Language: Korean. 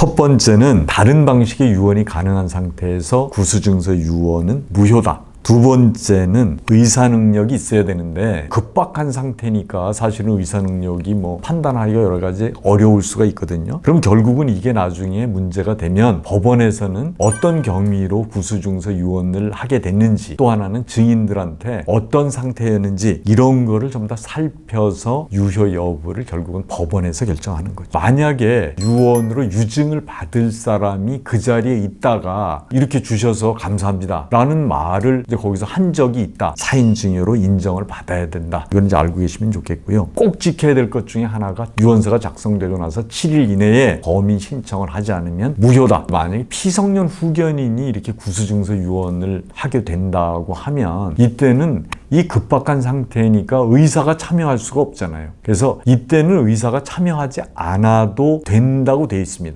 첫 번째는 다른 방식의 유언이 가능한 상태에서 구수증서 유언은 무효다. 두 번째는 의사 능력이 있어야 되는데 급박한 상태니까 사실은 의사 능력이 뭐 판단하기가 여러 가지 어려울 수가 있거든요. 그럼 결국은 이게 나중에 문제가 되면 법원에서는 어떤 경위로 구수증서 유언을 하게 됐는지 또 하나는 증인들한테 어떤 상태였는지 이런 거를 좀다 살펴서 유효 여부를 결국은 법원에서 결정하는 거죠. 만약에 유언으로 유증을 받을 사람이 그 자리에 있다가 이렇게 주셔서 감사합니다 라는 말을 이제 거기서 한 적이 있다. 사인 증여로 인정을 받아야 된다. 이건 이제 알고 계시면 좋겠고요. 꼭 지켜야 될 것 중에 하나가 유언서가 작성되고 나서 7일 이내에 범인 신청을 하지 않으면 무효다. 만약에 피성년 후견인이 이렇게 구수증서 유언을 하게 된다고 하면 이때는 이 급박한 상태니까 의사가 참여할 수가 없잖아요. 그래서 이때는 의사가 참여하지 않아도 된다고 돼 있습니다.